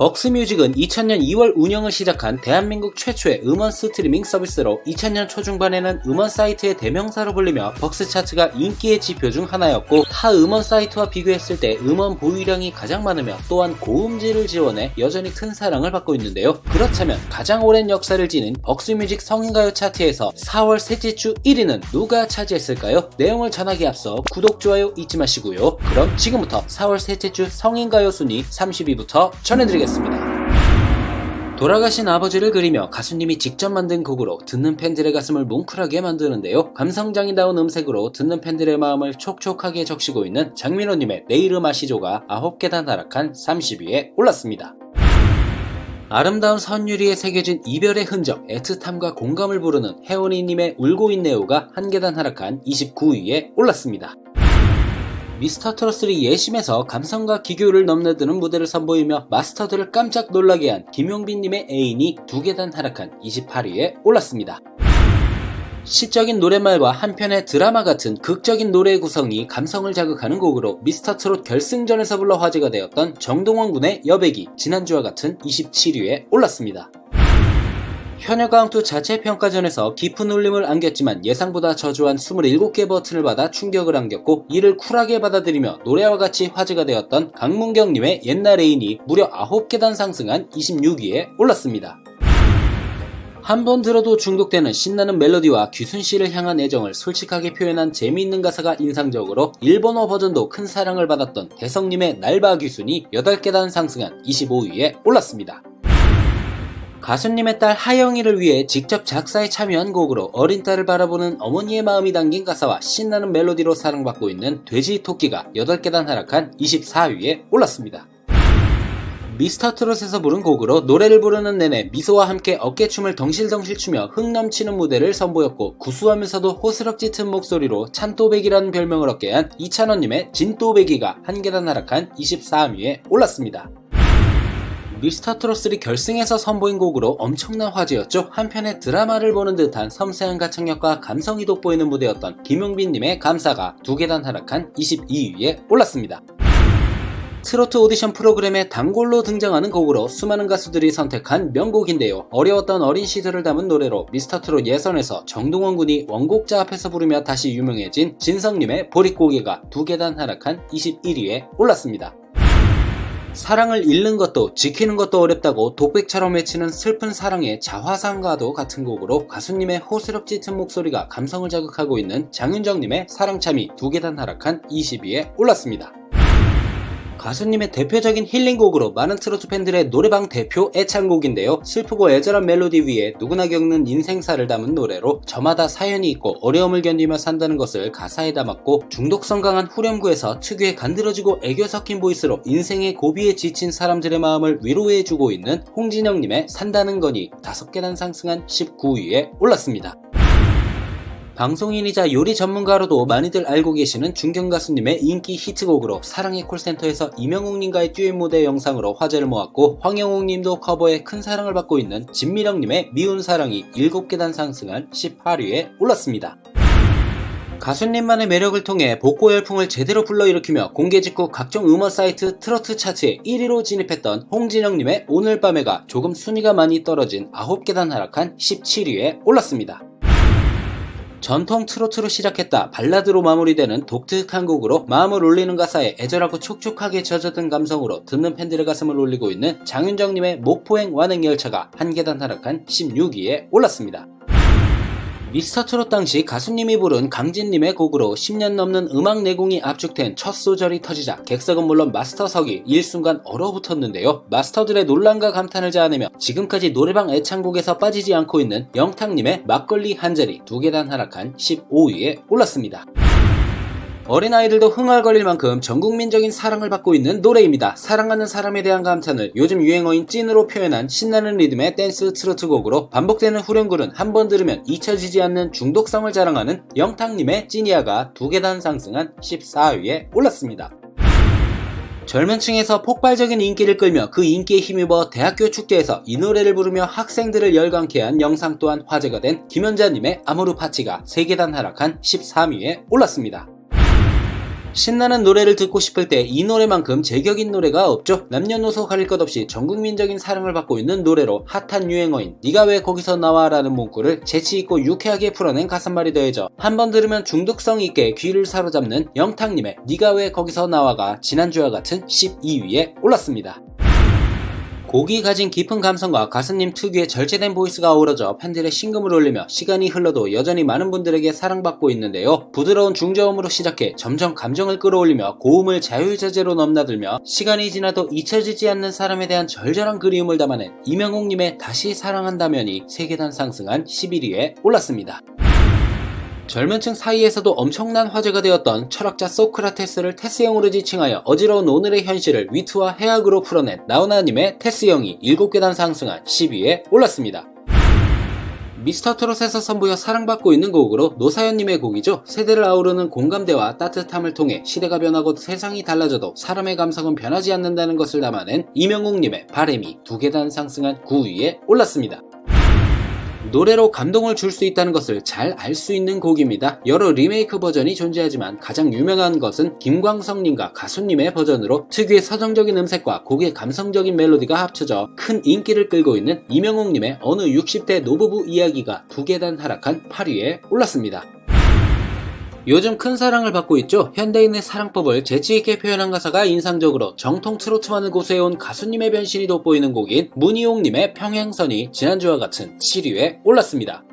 벅스뮤직은 2000년 2월 운영을 시작한 대한민국 최초의 음원 스트리밍 서비스로 2000년 초중반에는 음원 사이트의 대명사로 불리며 벅스 차트가 인기의 지표 중 하나였고 타 음원 사이트와 비교했을 때 음원 보유량이 가장 많으며 또한 고음질을 지원해 여전히 큰 사랑을 받고 있는데요. 그렇다면 가장 오랜 역사를 지닌 벅스뮤직 성인가요 차트에서 4월 셋째 주 1위는 누가 차지했을까요? 내용을 전하기 앞서 구독, 좋아요 잊지 마시고요. 그럼 지금부터 4월 셋째 주 성인가요 순위 30위부터 전해드리겠습니다. 돌아가신 아버지를 그리며 가수님이 직접 만든 곡으로 듣는 팬들의 가슴을 뭉클하게 만드는데요. 감성장이다운 음색으로 듣는 팬들의 마음을 촉촉하게 적시고 있는 장민호님의 내 이름 아시조가 9계단 하락한 30위에 올랐습니다. 아름다운 선유리에 새겨진 이별의 흔적, 애틋함과 공감을 부르는 혜원이님의 울고 있네요가 한 계단 하락한 29위에 올랐습니다. 미스터 트롯3 예심에서 감성과 기교를 넘나드는 무대를 선보이며 마스터들을 깜짝 놀라게 한 김용빈님의 애인이 두 계단 하락한 28위에 올랐습니다. 시적인 노랫말과 한편의 드라마 같은 극적인 노래 구성이 감성을 자극하는 곡으로 미스터 트롯 결승전에서 불러 화제가 되었던 정동원 군의 여백이 지난주와 같은 27위에 올랐습니다. 현역강투 자체 평가전에서 깊은 울림을 안겼지만 예상보다 저조한 27개 버튼을 받아 충격을 안겼고 이를 쿨하게 받아들이며 노래와 같이 화제가 되었던 강문경님의 옛날 애인이 무려 9계단 상승한 26위에 올랐습니다. 한번 들어도 중독되는 신나는 멜로디와 규순 씨를 향한 애정을 솔직하게 표현한 재미있는 가사가 인상적으로 일본어 버전도 큰 사랑을 받았던 대성님의 날바 규순이 8계단 상승한 25위에 올랐습니다. 가수님의 딸 하영이를 위해 직접 작사에 참여한 곡으로 어린 딸을 바라보는 어머니의 마음이 담긴 가사와 신나는 멜로디로 사랑받고 있는 돼지 토끼가 8계단 하락한 24위에 올랐습니다. 미스터 트롯에서 부른 곡으로 노래를 부르는 내내 미소와 함께 어깨춤을 덩실덩실 추며 흥 넘치는 무대를 선보였고 구수하면서도 호스럭 짙은 목소리로 찬또배기라는 별명을 얻게 한 이찬원님의 진또배기가 한 계단 하락한 23위에 올랐습니다. 미스터 트롯3 결승에서 선보인 곡으로 엄청난 화제였죠. 한편의 드라마를 보는 듯한 섬세한 가창력과 감성이 돋보이는 무대였던 김용빈님의 감사가 두 계단 하락한 22위에 올랐습니다. 트로트 오디션 프로그램에 단골로 등장하는 곡으로 수많은 가수들이 선택한 명곡인데요. 어려웠던 어린 시절을 담은 노래로 미스터트롯 예선에서 정동원 군이 원곡자 앞에서 부르며 다시 유명해진 진성님의 보릿고개가 두 계단 하락한 21위에 올랐습니다. 사랑을 잃는 것도 지키는 것도 어렵다고 독백처럼 외치는 슬픈 사랑의 자화상과도 같은 곡으로 가수님의 호스럽 짙은 목소리가 감성을 자극하고 있는 장윤정님의 사랑참이 두 계단 하락한 20위에 올랐습니다. 가수님의 대표적인 힐링곡으로 많은 트로트 팬들의 노래방 대표 애창곡인데요. 슬프고 애절한 멜로디 위에 누구나 겪는 인생사를 담은 노래로 저마다 사연이 있고 어려움을 견디며 산다는 것을 가사에 담았고 중독성 강한 후렴구에서 특유의 간드러지고 애교 섞인 보이스로 인생의 고비에 지친 사람들의 마음을 위로해주고 있는 홍진영님의 산다는 거니 다섯 계단 상승한 19위에 올랐습니다. 방송인이자 요리 전문가로도 많이들 알고 계시는 중견 가수님의 인기 히트곡으로 사랑의 콜센터에서 이명웅님과의 듀엣 무대 영상으로 화제를 모았고 황영웅님도 커버에 큰 사랑을 받고 있는 진미령님의 미운 사랑이 7계단 상승한 18위에 올랐습니다. 가수님만의 매력을 통해 복고 열풍을 제대로 불러일으키며 공개 직후 각종 음원 사이트 트로트 차트에 1위로 진입했던 홍진영님의 오늘 밤에가 조금 순위가 많이 떨어진 9계단 하락한 17위에 올랐습니다. 전통 트로트로 시작했다 발라드로 마무리되는 독특한 곡으로 마음을 울리는 가사에 애절하고 촉촉하게 젖어든 감성으로 듣는 팬들의 가슴을 울리고 있는 장윤정님의 목포행 완행열차가 한 계단 하락한 16위에 올랐습니다. 미스터 트롯 당시 가수님이 부른 강진님의 곡으로 10년 넘는 음악 내공이 압축된 첫 소절이 터지자 객석은 물론 마스터석이 일순간 얼어붙었는데요. 마스터들의 논란과 감탄을 자아내며 지금까지 노래방 애창곡에서 빠지지 않고 있는 영탁님의 막걸리 한 자리 두 계단 하락한 15위에 올랐습니다. 어린아이들도 흥얼거릴 만큼 전국민적인 사랑을 받고 있는 노래입니다. 사랑하는 사람에 대한 감탄을 요즘 유행어인 찐으로 표현한 신나는 리듬의 댄스 트로트 곡으로 반복되는 후렴구는 한 번 들으면 잊혀지지 않는 중독성을 자랑하는 영탁님의 찐이야가 두 계단 상승한 14위에 올랐습니다. 젊은 층에서 폭발적인 인기를 끌며 그 인기에 힘입어 대학교 축제에서 이 노래를 부르며 학생들을 열광케 한 영상 또한 화제가 된 김연자님의 아모르 파치가 3계단 하락한 13위에 올랐습니다. 신나는 노래를 듣고 싶을 때 이 노래만큼 제격인 노래가 없죠. 남녀노소 가릴 것 없이 전국민적인 사랑을 받고 있는 노래로 핫한 유행어인 네가 왜 거기서 나와 라는 문구를 재치있고 유쾌하게 풀어낸 가사말이 더해져 한 번 들으면 중독성 있게 귀를 사로잡는 영탁님의 네가 왜 거기서 나와가 지난주와 같은 12위에 올랐습니다. 곡이 가진 깊은 감성과 가수님 특유의 절제된 보이스가 어우러져 팬들의 심금을 울리며 시간이 흘러도 여전히 많은 분들에게 사랑받고 있는데요. 부드러운 중저음으로 시작해 점점 감정을 끌어올리며 고음을 자유자재로 넘나들며 시간이 지나도 잊혀지지 않는 사람에 대한 절절한 그리움을 담아낸 이명옥님의 다시 사랑한다면이 세계단 상승한 11위에 올랐습니다. 젊은 층 사이에서도 엄청난 화제가 되었던 철학자 소크라테스를 테스형으로 지칭하여 어지러운 오늘의 현실을 위트와 해악으로 풀어낸 나훈아님의 테스형이 7계단 상승한 10위에 올랐습니다. 미스터 트롯에서 선보여 사랑받고 있는 곡으로 노사연님의 곡이죠. 세대를 아우르는 공감대와 따뜻함을 통해 시대가 변하고 세상이 달라져도 사람의 감성은 변하지 않는다는 것을 담아낸 이명웅님의 바램이 두 계단 상승한 9위에 올랐습니다. 노래로 감동을 줄 수 있다는 것을 잘 알 수 있는 곡입니다. 여러 리메이크 버전이 존재하지만 가장 유명한 것은 김광석님과 가수님의 버전으로 특유의 서정적인 음색과 곡의 감성적인 멜로디가 합쳐져 큰 인기를 끌고 있는 이명옥님의 어느 60대 노부부 이야기가 두 계단 하락한 8위에 올랐습니다. 요즘 큰 사랑을 받고 있죠. 현대인의 사랑법을 재치있게 표현한 가사가 인상적으로 정통 트로트만을 고수해온 가수님의 변신이 돋보이는 곡인 문희용님의 평행선이 지난주와 같은 7위에 올랐습니다.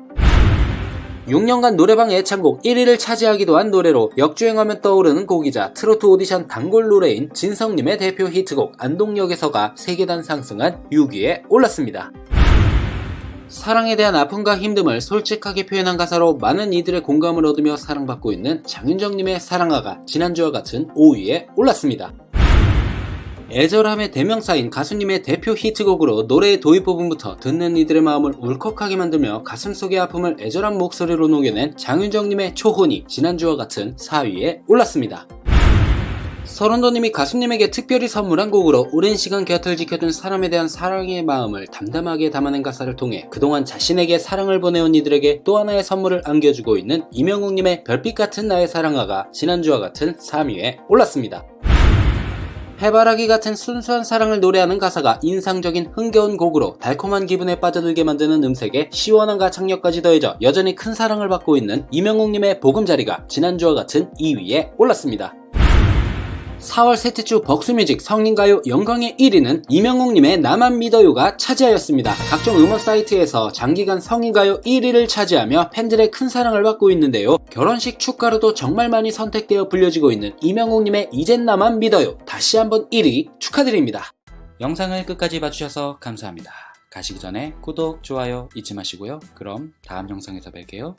6년간 노래방 애창곡 1위를 차지하기도 한 노래로 역주행하면 떠오르는 곡이자 트로트 오디션 단골 노래인 진성님의 대표 히트곡 안동역에서가 세계단 상승한 6위에 올랐습니다. 사랑에 대한 아픔과 힘듦을 솔직하게 표현한 가사로 많은 이들의 공감을 얻으며 사랑받고 있는 장윤정님의 사랑아가 지난주와 같은 5위에 올랐습니다. 애절함의 대명사인 가수님의 대표 히트곡으로 노래의 도입 부분부터 듣는 이들의 마음을 울컥하게 만들며 가슴속의 아픔을 애절한 목소리로 녹여낸 장윤정님의 초혼이 지난주와 같은 4위에 올랐습니다. 서른도님이 가수님에게 특별히 선물한 곡으로 오랜 시간 곁을 지켜준 사람에 대한 사랑의 마음을 담담하게 담아낸 가사를 통해 그동안 자신에게 사랑을 보내온 이들에게 또 하나의 선물을 안겨주고 있는 이명웅님의 별빛 같은 나의 사랑아가 지난주와 같은 3위에 올랐습니다. 해바라기 같은 순수한 사랑을 노래하는 가사가 인상적인 흥겨운 곡으로 달콤한 기분에 빠져들게 만드는 음색에 시원한 가창력까지 더해져 여전히 큰 사랑을 받고 있는 이명웅님의 보금자리가 지난주와 같은 2위에 올랐습니다. 4월 셋째 주 벅스뮤직 성인가요 영광의 1위는 이명웅님의 나만 믿어요가 차지하였습니다. 각종 음원 사이트에서 장기간 성인가요 1위를 차지하며 팬들의 큰 사랑을 받고 있는데요. 결혼식 축가로도 정말 많이 선택되어 불려지고 있는 이명웅님의 이젠 나만 믿어요. 다시 한번 1위 축하드립니다. 영상을 끝까지 봐주셔서 감사합니다. 가시기 전에 구독, 좋아요 잊지 마시고요. 그럼 다음 영상에서 뵐게요.